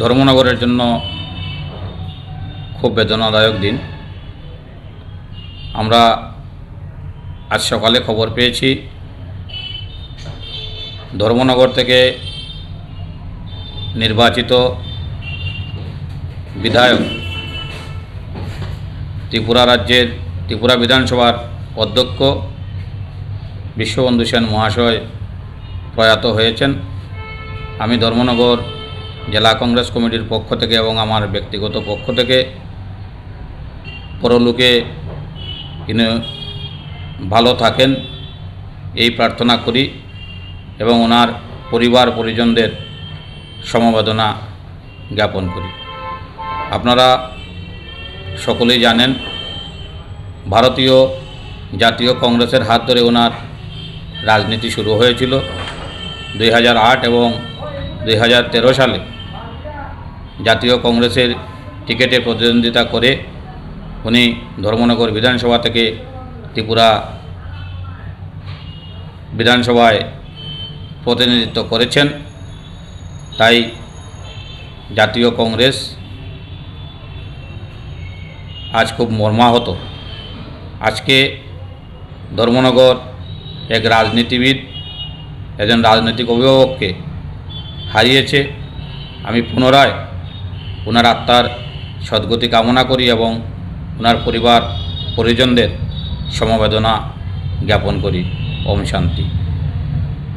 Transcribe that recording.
ধর্মনগরের জন্য খুব বেদনাদায়ক দিন। আমরা আজ সকালে খবর পেয়েছি, ধর্মনগর থেকে নির্বাচিত বিধায়ক ত্রিপুরা রাজ্যের, ত্রিপুরা বিধানসভার অধ্যক্ষ বিশ্ববন্ধু সেন মহাশয় প্রয়াত হয়েছেন। আমি ধর্মনগর জেলা কংগ্রেস কমিটির পক্ষ থেকে এবং আমার ব্যক্তিগত পক্ষ থেকে পরলোকে তিনি ভালো থাকেন, এই প্রার্থনা করি এবং ওনার পরিবার পরিজনদের সমবেদনা জ্ঞাপন করি। আপনারা সকলেই জানেন, ভারতীয় জাতীয় কংগ্রেসের হাত ধরে ওনার রাজনীতি শুরু হয়েছিল দুই হাজার আট এবং দুই হাজার তেরো সালে। জাতীয় কংগ্রেসের টিকিটে প্রতিদ্বন্দ্বিতা করে উনি ধর্মনগর বিধানসভা থেকে ত্রিপুরা বিধানসভায় প্রতিনিধিত্ব করেছেন। তাই জাতীয় কংগ্রেস আজ খুব মর্মাহত। আজকে ধর্মনগর এক রাজনীতিবিদ, একজন রাজনৈতিক অভিভাবককে হারিয়েছে। আমি পুনরায় ওনার আত্মার সদ্গতি কামনা করি এবং ওনার পরিবার পরিজনদের সমবেদনা জ্ঞাপন করি। ওম শান্তি।